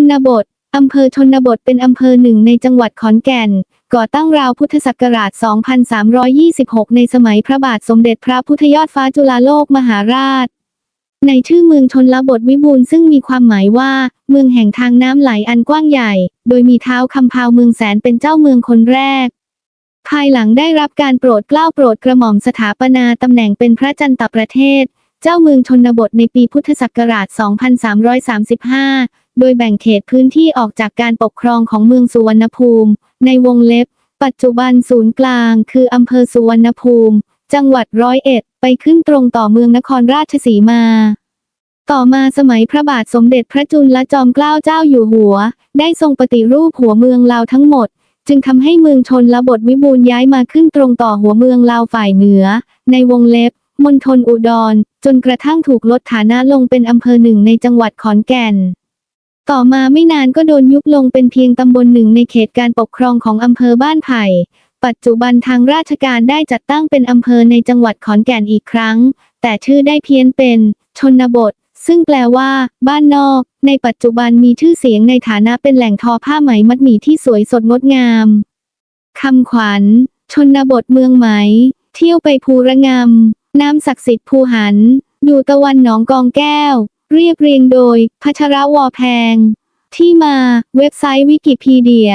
นบท อำเภอชนบทเป็นอำเภอหนึ่งในจังหวัดขอนแก่น ก่อตั้งราวพุทธศักราช 2326 ในสมัยพระบาทสมเด็จพระพุทธยอดฟ้าจุฬาโลกมหาราช ในชื่อเมืองชนบทวิบูลย์ซึ่งมีความหมายว่า เมืองแห่งทางน้ำไหลอันกว้างใหญ่ โดยมีเท้าคำพาวเมืองแสนเป็นเจ้าเมืองคนแรกภายหลังได้รับการโปรดเกล้าโปรดกระหม่อมสถาปนาตำแหน่งเป็นพระจันตประเทศ เจ้าเมืองชนบทในปีพุทธศักราช 2335 โดยแบ่งเขตพื้นที่ออกจากการปกครองของเมืองสุวรรณภูมิ ในวงเล็บ ปัจจุบันศูนย์กลาง คืออำเภอสุวรรณภูมิ จังหวัดร้อยเอ็ด ไปขึ้นตรงต่อเมืองนครราชสีมา ต่อมาสมัยพระบาทสมเด็จพระจุลจอมเกล้าเจ้าอยู่หัว ได้ทรงปฏิรูปหัวเมืองลาวทั้งหมดจึงทำให้เมืองชนละบทวิบูลย้ายมาขึ้นตรงต่อหัวเมืองลาวฝ่ายเหนือ ในวงเล็บ มณฑลอุดร จนกระทั่งถูกลดฐานะลงเป็นอำเภอหนึ่งในจังหวัดขอนแก่น ต่อมาไม่นานก็โดนยุบลงเป็นเพียงตำบลหนึ่งในเขตการปกครองของอำเภอบ้านไผ่ ปัจจุบันทางราชการได้จัดตั้งเป็นอำเภอในจังหวัดขอนแก่นอีกครั้ง แต่ชื่อได้เพี้ยนเป็น ชนบท ซึ่งแปลว่า บ้านนอก ในปัจจุบันมีชื่อเสียงในฐานะเป็นแหล่งทอผ้าไหมมัดหมี่ที่สวยสดงดงามคำขวัญ ชนบทเมืองไหม เที่ยวไปภูระงำน้ำศักดิ์สิทธิ์ภูหัน ดูตะวันหนองกองแก้ว เรียบเรียงโดย พัชรวอแพง ที่มา เว็บไซต์วิกิพีเดีย